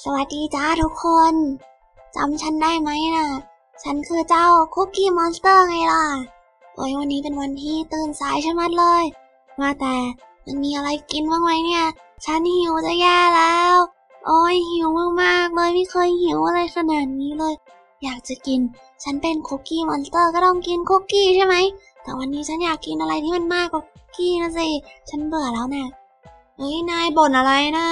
สวัสดีจ้าทุกคน จำฉันได้ไหมนะฉันคือเจ้าคุกกี้มอนสเตอร์ไงล่ะ โอ้ยวันนี้เป็นวันที่ตื่นสายชะมัดเลย ว่าแต่มันมีอะไรกินบ้างไหมเนี่ย ฉันหิวจะแย่แล้ว โอ้ยหิวมากๆเลยไม่เคยหิวอะไรขนาดนี้เลย อยากจะกิน ฉันเป็นคุกกี้มอนสเตอร์ก็ต้องกินคุกกี้ใช่ไหม แต่วันนี้ฉันอยากกินอะไรที่มันมากกว่าคุกกี้นะสิ ฉันเบื่อแล้วนะเฮ้ยนายบ่นอะไรน่ะ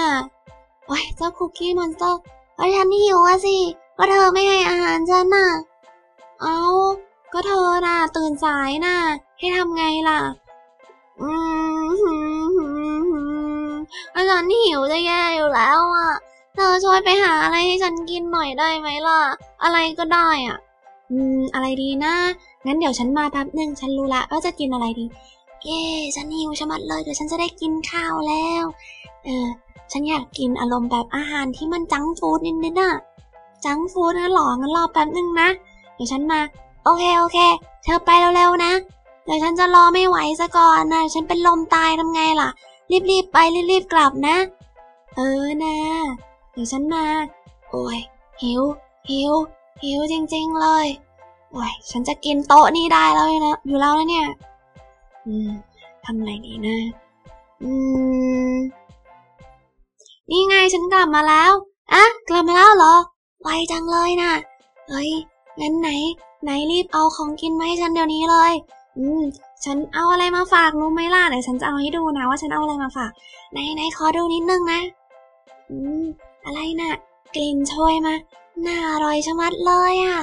โอ้ยเจ้าคุกกี้มอนสเตอร์ก็ฉันหิวอะสิ ก็เธอไม่ให้อาหารฉันน่ะ เอาก็เธอน่ะ ตื่นสายน่ะ ให้ทำไงล่ะอืมหืมหืมหืมอาจารย์หิวจะแย่อยู่แล้วอะ เธอช่วยไปหาอะไรให้ฉันกินหน่อยได้ไหมล่ะ อะไรก็ได้อะ อืม อะไรดีนะ งั้นเดี๋ยวฉันมาแป๊บหนึ่งฉันรู้ละว่าจะกินอะไรดี เย้ฉันหิวชะมัดเลยเดี๋ยวฉันจะได้กินข้าวแล้ว เออ ฉันอยากกินอารมณ์แบบอาหารที่มันจังฟูดนิดๆน่ะ จังฟูดนะหรองั้นรอแป๊บนึงนะ เดี๋ยวฉันมา โอเคโอเค เธอไปเร็วๆนะ เดี๋ยวฉันจะรอไม่ไหวซะก่อนนะ ฉันเป็นลมตายทำไงล่ะ รีบๆไปรีบๆกลับนะ เออนะ เดี๋ยวฉันมา โอ้ยหิว หิว หิวจริงๆเลยโอ้ยฉันจะกินโต๊ะนี้ได้แล้วนะ อยู่แล้วนะเนี่ย อืมทำอะไรดีนะ อืม นี่ไงฉันกลับมาแล้วอะกลับมาแล้วเหรอ ไวจังเลยนะเฮ้ย งั้นไหน ไหนรีบเอาของกินมาให้ฉันเดี๋ยวนี้เลย อืม ฉันเอาอะไรมาฝากรู้ไหมล่ะเดี๋ยวฉันจะเอาให้ดูนะว่าฉันเอาอะไรมาฝาก ไหนไหนขอดูนิดนึงนะ อืม อะไรนะ่ะ กลิ่นโชยมา น่าอร่อยชะมัดเลยอะ่ะ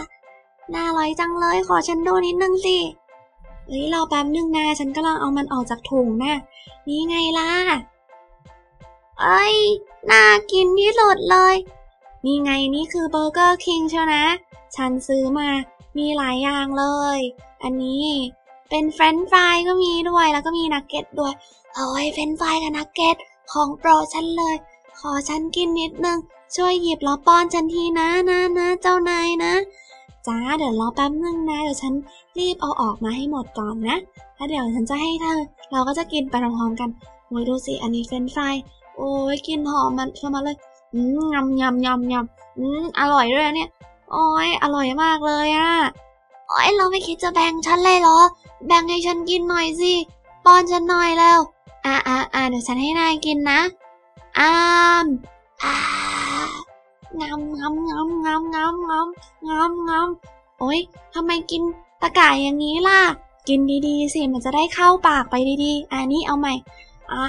น่าอร่อยจังเลย ขอฉันดูนิดนึงสิ เฮ้ยรอแป๊บนึงนะฉันกำลังเอามันออกจากถุงนะนี่ไงล่ะ เอ้ย น่ากินที่สุดเลย นี่ไงนี่คือเบอร์เกอร์คิงเชียวนะ ฉันซื้อมา มีหลายอย่างเลย อันนี้เป็นเฟรนช์ฟรายก็มีด้วย แล้วก็มีนักเก็ตด้วย โอ้ยเฟรนช์ฟรายกับนักเก็ตของโปรดฉันเลย ขอฉันกินนิดนึง ช่วยหยิบแล้วป้อนฉันทีนะนะนะเจ้านายนะ จ้าเดี๋ยวรอแป๊บนึงนะเดี๋ยวฉันรีบเอาออกมาให้หมดก่อนนะแล้วเดี๋ยวฉันจะให้เธอ เราก็จะกินไปพร้อมๆกันโอ้ยดูสิอันนี้เฟรนฟรายโอ้ยกินหอมมันเข้ามาเลยอืมยำยำยำยำอืมอร่อยด้วยเนี่ยโอ้ยอร่อยมากเลยอะโอ้ยเราไม่คิดจะแบ่งฉันเลยเหรอ แบ่งให้ฉันกินหน่อยสิป้อนฉันหน่อยแล้วอ่าอ่าอ่าเดี๋ยวฉันให้นายกินนะอ้ามอ่า งำงำงำงำงำงำงำงำโอ้ยทำไมกินตะก่ายอย่างนี้ล่ะ กินดีๆ สิมันจะได้เข้าปากไปดีๆอันนี้เอาใหม่อ่า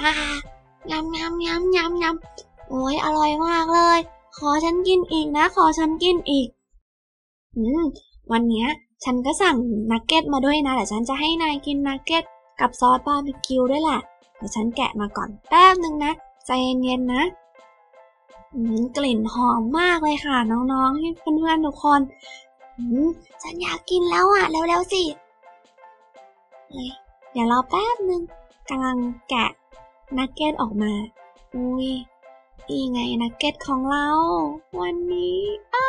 งำงำงำงำงำโอ้ยอร่อยมากเลย ขอฉันกินอีกนะ ขอฉันกินอีก อืม วันเนี้ยฉันก็สั่งนักเก็ตมาด้วยนะเดี๋ยวฉันจะให้นายกินนักเก็ตกับซอสบาร์บีคิวด้วยแหละเดี๋ยวฉันแกะมาก่อนแป๊บหนึ่งนะ ใจเย็นๆนะ กลิ่นหอมมากเลยค่ะ น้องๆเพื่อนๆทุกคนฉันอยากกินแล้วอะ เร็วๆสิเฮ้ยเดี๋ยวรอแป๊บหนึ่งกำลังแกะนักเก็ตออกมา อุ้ยนี่ไงนักเก็ตของเรา วันนี้อ้า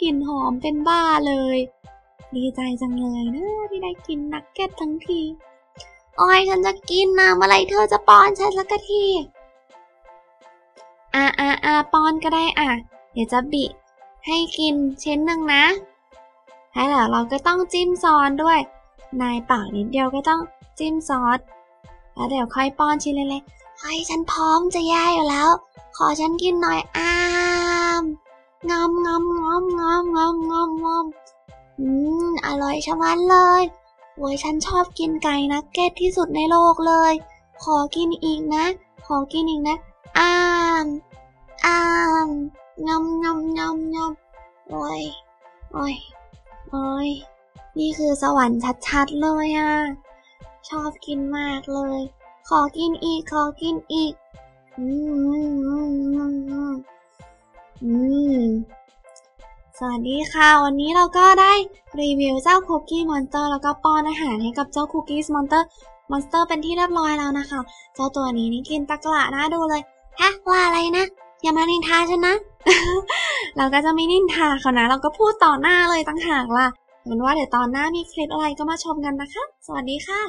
กลิ่นหอมเป็นบ้าเลย ดีใจจังเลยนะที่ได้กินนักเก็ตทั้งทีอ้ยฉันจะกินนะเมื่อไรเธอจะป้อนฉันสักที อาป้อนก็ได้อะ เดี๋ยวจะบิให้กินชิ้นหนึ่งนะแล้วเราก็ต้องจิ้มซอสด้วย นายปากนิดเดียวก็ต้องจิ้มซอส แล้วเดี๋ยวค่อยป้อนชิ้นเล็กๆเฮ้ยฉันพร้อมจะแย่อยู่แล้ว ขอฉันกินหน่อยอ้ามงอมงอมงอมงอมงอมงอมงอมอืมอร่อยชะมัดเลยโว้ยฉันชอบกินไก่นักเก็ตที่สุดในโลกเลย ขอกินอีกนะ ขอกินอีกนะอ้าม อ้ามงอมงอมงอมงอมโอ้ยโอ้ยโอ้ยนี่คือสวรรค์ชัดๆเลยอะ ชอบกินมากเลย ขอกินอีก ขอกินอีก อืมอืมสวัสดีค่ะ วันนี้เราก็ได้รีวิวเจ้าคุกกี้มอนสเตอร์แล้วก็ป้อนอาหารให้กับเจ้าคุกกี้มอนสเตอร์มอนสเตอร์เป็นที่เรียบร้อยแล้วนะคะ เจ้าตัวนี้นี่กินตะกละน่าดูเลยฮะว่าอะไรนะ อย่ามานินทาฉันนะ เราก็จะไม่นินทาเขานะ เราก็พูดต่อหน้าเลยตั้งหากล่ะเหมือนว่าเดี๋ยวตอนหน้ามีคลิปอะไรก็มาชมกันนะคะ สวัสดีค่ะ